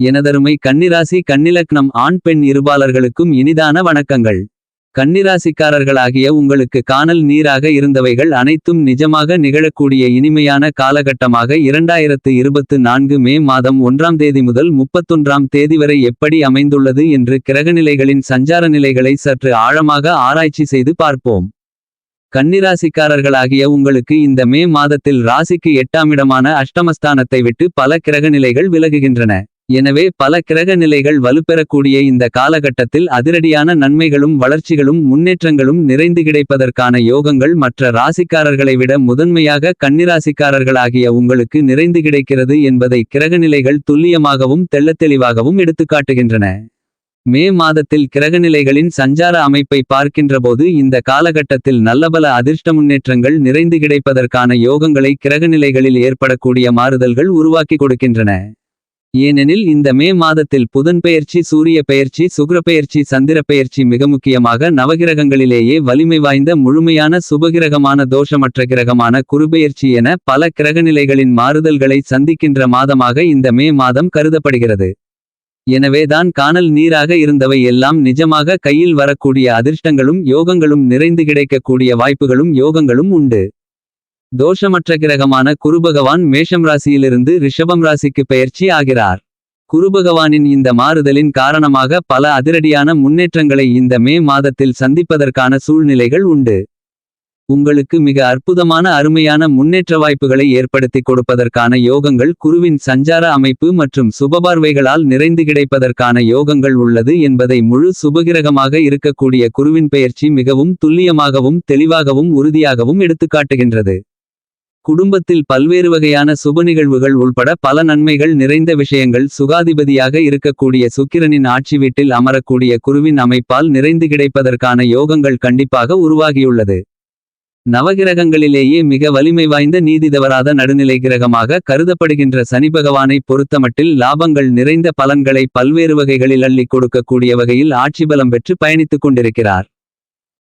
எனதருமை கன்னிராசி கன்னிலக்னம் ஆண் பெண் இருபாலர்களுக்கும் இனிதான வணக்கங்கள். கன்னிராசிக்காரர்களாகிய உங்களுக்கு காணல் நீராக இருந்தவைகள் அனைத்தும் நிஜமாக நிகழக்கூடிய இனிமையான காலகட்டமாக இரண்டாயிரத்து இருபத்து நான்கு மே மாதம் ஒன்றாம் தேதி முதல் முப்பத்தொன்றாம் தேதி வரை எப்படி அமைந்துள்ளது என்று கிரகநிலைகளின் சஞ்சார நிலைகளை சற்று ஆழமாக ஆராய்ச்சி செய்து பார்ப்போம். கன்னிராசிக்காரர்களாகிய உங்களுக்கு இந்த மே மாதத்தில் ராசிக்கு எட்டாமிடமான அஷ்டமஸ்தானத்தை விட்டு பல கிரகநிலைகள் விலகுகின்றன. எனவே பல கிரக நிலைகள் வலுப்பெறக்கூடிய இந்த காலகட்டத்தில் அதிரடியான நன்மைகளும் வளர்ச்சிகளும் முன்னேற்றங்களும் நிறைந்து கிடைப்பதற்கான யோகங்கள் மற்ற ராசிக்காரர்களை விட முதன்மையாக கன்னிராசிக்காரர்களாகிய உங்களுக்கு நிறைந்து கிடைக்கிறது என்பதை கிரகநிலைகள் துல்லியமாகவும் தெள்ளத்தெளிவாகவும் எடுத்துக்காட்டுகின்றன மே மாதத்தில் கிரகநிலைகளின் சஞ்சார அமைப்பை பார்க்கின்றபோது இந்த காலகட்டத்தில் நல்லபல அதிர்ஷ்ட முன்னேற்றங்கள் நிறைந்து கிடைப்பதற்கான யோகங்களை கிரகநிலைகளில் ஏற்படக்கூடிய மாறுதல்கள் உருவாக்கி கொடுக்கின்றன. ஏனெனில் இந்த மே மாதத்தில் புதன் பெயர்ச்சி சூரிய பெயர்ச்சி சுக்ரப்பெயர்ச்சி சந்திர பெயர்ச்சி மிக முக்கியமாக நவகிரகங்களிலேயே வலிமை வாய்ந்த முழுமையான சுபகிரகமான தோஷமற்ற கிரகமான குறுபெயர்ச்சி என பல கிரகநிலைகளின் மாறுதல்களை சந்திக்கின்ற மாதமாக இந்த மே மாதம் கருதப்படுகிறது. எனவேதான் காணல் நீராக இருந்தவை எல்லாம் நிஜமாக கையில் வரக்கூடிய அதிர்ஷ்டங்களும் யோகங்களும் நிறைந்து கிடைக்கக்கூடிய வாய்ப்புகளும் யோகங்களும் உண்டு. தோஷமற்ற கிரகமான குருபகவான் மேஷம் ராசியிலிருந்து ரிஷபம் ராசிக்கு பெயர்ச்சி ஆகிறார். குருபகவானின் இந்த மாறுதலின் காரணமாக பல அதிரடியான முன்னேற்றங்களை இந்த மே மாதத்தில் சந்திப்பதற்கான சூழ்நிலைகள் உண்டு. உங்களுக்கு மிக அற்புதமான அருமையான முன்னேற்ற வாய்ப்புகளை ஏற்படுத்தி கொடுப்பதற்கான யோகங்கள் குருவின் சஞ்சார அமைப்பு மற்றும் சுபபார்வைகளால் நிறைந்து கிடைப்பதற்கான யோகங்கள் உள்ளது என்பதை முழு சுபகிரகமாக இருக்கக்கூடிய குருவின் பெயர்ச்சி மிகவும் துல்லியமாகவும் தெளிவாகவும் உறுதியாகவும் எடுத்துக்காட்டுகின்றது. குடும்பத்தில் பல்வேறு வகையான சுப நிகழ்வுகள் உள்பட பல நன்மைகள் நிறைந்த விஷயங்கள் சுகாதிபதியாக இருக்கக்கூடிய சுக்கிரனின் ஆட்சி வீட்டில் அமரக்கூடிய குருவின் அமைப்பால் நிறைந்து கிடைப்பதற்கான யோகங்கள் கண்டிப்பாக உருவாகியுள்ளது. நவகிரகங்களிலேயே மிக வலிமை வாய்ந்த நீதிதவராத நடுநிலை கிரகமாக கருதப்படுகின்ற சனி பகவானை பொறுத்தமட்டில் லாபங்கள் நிறைந்த பலன்களை பல்வேறு வகைகளில் அள்ளிக் கொடுக்கக்கூடிய வகையில் ஆட்சி பலம் பெற்று பயணித்துக் கொண்டிருக்கிறார்.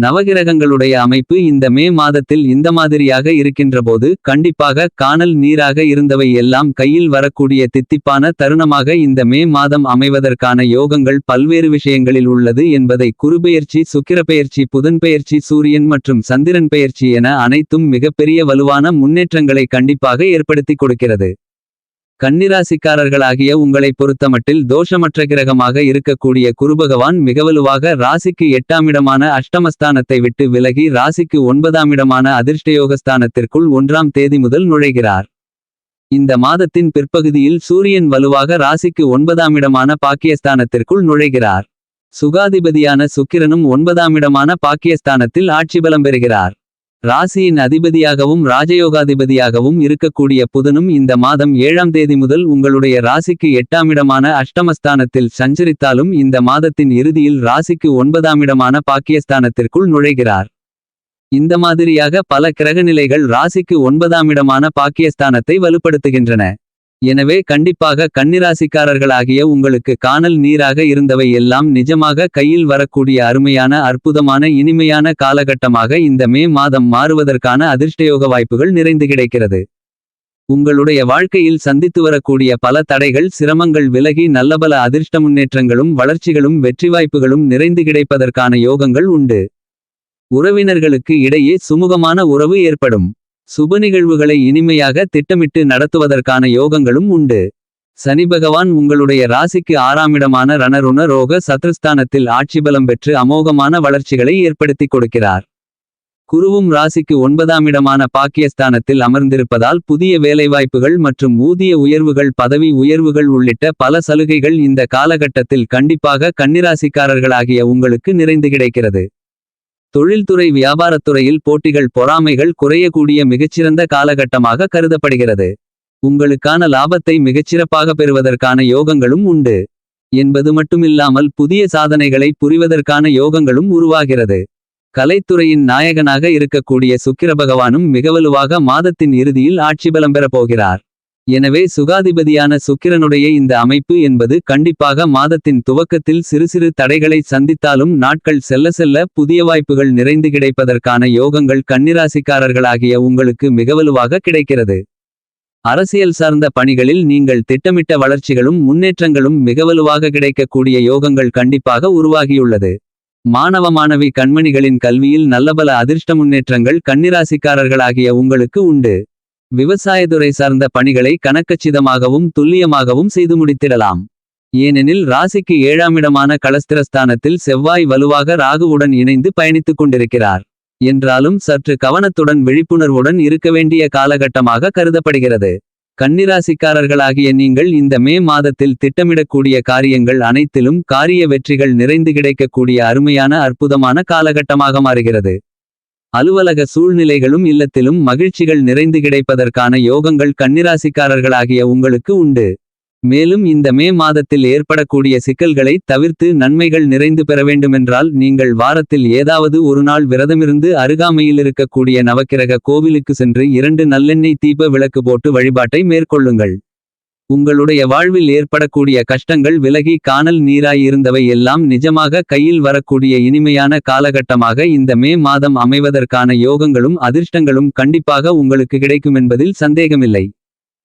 நவகிரகங்களுடைய அமைப்பு இந்த மே மாதத்தில் இந்த மாதிரியாக இருக்கின்றபோது கண்டிப்பாக காணல் நீராக இருந்தவை எல்லாம் கையில் வரக்கூடிய தித்திப்பான தருணமாக இந்த மே மாதம் அமைவதற்கான யோகங்கள் பல்வேறு விஷயங்களில் உள்ளது என்பதை குருபெயர்ச்சி சுக்கிரப்பெயர்ச்சி புதன்பெயர்ச்சி சூரியன் மற்றும் சந்திரன் பெயர்ச்சி என அனைத்தும் மிகப்பெரிய வலுவான முன்னேற்றங்களை கண்டிப்பாக ஏற்படுத்தி கொடுக்கிறது. கன்னிராசிக்காரர்களாகிய உங்களை பொறுத்தமட்டில் தோஷமற்ற கிரகமாக இருக்கக்கூடிய குருபகவான் மிகவலுவாக ராசிக்கு எட்டாமிடமான அஷ்டமஸ்தானத்தை விட்டு விலகி ராசிக்கு ஒன்பதாமிடமான அதிர்ஷ்டயோகஸ்தானத்திற்குள் ஒன்றாம் தேதி முதல் நுழைகிறார். இந்த மாதத்தின் பிற்பகுதியில் சூரியன் வலுவாக ராசிக்கு ஒன்பதாமிடமான பாக்கியஸ்தானத்திற்குள் நுழைகிறார். சுகாதிபதியான சுக்கிரனும் ஒன்பதாமிடமான பாக்கியஸ்தானத்தில் ஆட்சி பலம் பெறுகிறார். ராசியின் அதிபதியாகவும் ராஜயோகாதிபதியாகவும் இருக்கக்கூடிய புதனும் இந்த மாதம் ஏழாம் தேதி முதல் உங்களுடைய ராசிக்கு எட்டாமிடமான அஷ்டமஸ்தானத்தில் சஞ்சரித்தாலும் இந்த மாதத்தின் இறுதியில் ராசிக்கு ஒன்பதாமிடமான பாக்கியஸ்தானத்திற்குள் நுழைகிறார். இந்த மாதிரியாக பல கிரகநிலைகள் ராசிக்கு ஒன்பதாமிடமான பாக்கியஸ்தானத்தை வலுப்படுத்துகின்றன. எனவே கண்டிப்பாக கண்ணிராசிக்காரர்களாகிய உங்களுக்கு காணல் நீராக இருந்தவை எல்லாம் நிஜமாக கையில் வரக்கூடிய அருமையான அற்புதமான இனிமையான காலகட்டமாக இந்த மே மாதம் மாறுவதற்கான அதிர்ஷ்டயோக வாய்ப்புகள் நிறைந்து கிடைக்கிறது. உங்களுடைய வாழ்க்கையில் சந்தித்து வரக்கூடிய பல தடைகள் சிரமங்கள் விலகி நல்லபல அதிர்ஷ்ட முன்னேற்றங்களும் வளர்ச்சிகளும் வெற்றி வாய்ப்புகளும் நிறைந்து கிடைப்பதற்கான யோகங்கள் உண்டு. உறவினர்களுக்கு இடையே சுமூகமான உறவு ஏற்படும். சுப நிகழ்வுகளை இனிமையாக திட்டமிட்டு நடத்துவதற்கான யோகங்களும் உண்டு. சனி பகவான் உங்களுடைய ராசிக்கு ஆறாமிடமான ரணருண ரோக சத்ருஸ்தானத்தில் ஆட்சி பலம் பெற்று அமோகமான வளர்ச்சிகளை ஏற்படுத்தி கொடுக்கிறார். குருவும் ராசிக்கு ஒன்பதாமிடமான பாக்கியஸ்தானத்தில் அமர்ந்திருப்பதால் புதிய வேலைவாய்ப்புகள் மற்றும் ஊதிய உயர்வுகள் பதவி உயர்வுகள் உள்ளிட்ட பல சலுகைகள் இந்த காலகட்டத்தில் கண்டிப்பாக கன்னிராசிக்காரர்களாகிய உங்களுக்கு நிறைந்து கிடைக்கிறது. தொழில்துறை வியாபாரத்துறையில் போட்டிகள் பொறாமைகள் குறையக்கூடிய மிகச்சிறந்த காலகட்டமாக கருதப்படுகிறது. உங்களுக்கான லாபத்தை மிகச்சிறப்பாக பெறுவதற்கான யோகங்களும் உண்டு. என்பது மட்டுமில்லாமல் புதிய சாதனைகளை புரிவதற்கான யோகங்களும் உருவாகிறது. கலைத்துறையின் நாயகனாக இருக்கக்கூடிய சுக்கிர பகவானும் மிகவலுவாக மாதத்தின் இறுதியில் ஆட்சி பலம் பெறப் போகிறார். எனவே சுகாதிபதியான சுக்கிரனுடைய இந்த அமைப்பு என்பது கண்டிப்பாக மாதத்தின் துவக்கத்தில் சிறு சிறு தடைகளை சந்தித்தாலும் நாட்கள் செல்ல செல்ல புதிய வாய்ப்புகள் நிறைந்து கிடைப்பதற்கான யோகங்கள் கன்னிராசிக்காரர்களாகிய உங்களுக்கு மிகவலுவாக கிடைக்கிறது. அரசியல் சார்ந்த பணிகளில் நீங்கள் திட்டமிட்ட வளர்ச்சிகளும் முன்னேற்றங்களும் மிகவலுவாக கிடைக்கக்கூடிய யோகங்கள் கண்டிப்பாக உருவாகியுள்ளது. மாணவ மாணவி கண்மணிகளின் கல்வியில் நல்லபல அதிர்ஷ்ட முன்னேற்றங்கள் கன்னிராசிக்காரர்களாகிய உங்களுக்கு உண்டு. விவசாயத்துறை சார்ந்த பணிகளை கணக்கச்சிதமாகவும் துல்லியமாகவும் செய்து முடித்திடலாம். ஏனெனில் ராசிக்கு ஏழாமிடமான களஸ்திரஸ்தானத்தில் செவ்வாய் வலுவாக ராகுவுடன் இணைந்து பயணித்துக் கொண்டிருக்கிறார். என்றாலும் சற்று கவனத்துடன் விழிப்புணர்வுடன் இருக்க வேண்டிய காலகட்டமாக கருதப்படுகிறது. கன்னிராசிக்காரர்களாகிய நீங்கள் இந்த மே மாதத்தில் திட்டமிடக்கூடிய காரியங்கள் அனைத்திலும் காரிய வெற்றிகள் நிறைந்து கிடைக்கக்கூடிய அருமையான அற்புதமான காலகட்டமாக மாறுகிறது. அலுவலக சூழ்நிலைகளும் இல்லத்திலும் மகிழ்ச்சிகள் நிறைந்து கிடைப்பதற்கான யோகங்கள் கன்னிராசிக்காரர்களாகிய உங்களுக்கு உண்டு. மேலும் இந்த மே மாதத்தில் ஏற்படக்கூடிய சிக்கல்களை தவிர்த்து நன்மைகள் நிறைந்து பெற வேண்டுமென்றால் நீங்கள் வாரத்தில் ஏதாவது ஒரு நாள் விரதமிருந்து அருகாமையில் இருக்கக்கூடிய நவக்கிரக கோவிலுக்கு சென்று இரண்டு நல்லெண்ணெய் தீப விளக்கு போட்டு வழிபாட்டை மேற்கொள்ளுங்கள். உங்களுடைய வாழ்வில் ஏற்படக்கூடிய கஷ்டங்கள் விலகி காணல் நீராய் இருந்தவை எல்லாம் நிஜமாக கையில் வரக்கூடிய இனிமையான காலகட்டமாக இந்த மே மாதம் அமைவதற்கான யோகங்களும் அதிர்ஷ்டங்களும் கண்டிப்பாக உங்களுக்கு கிடைக்குமென்பதில் சந்தேகமில்லை.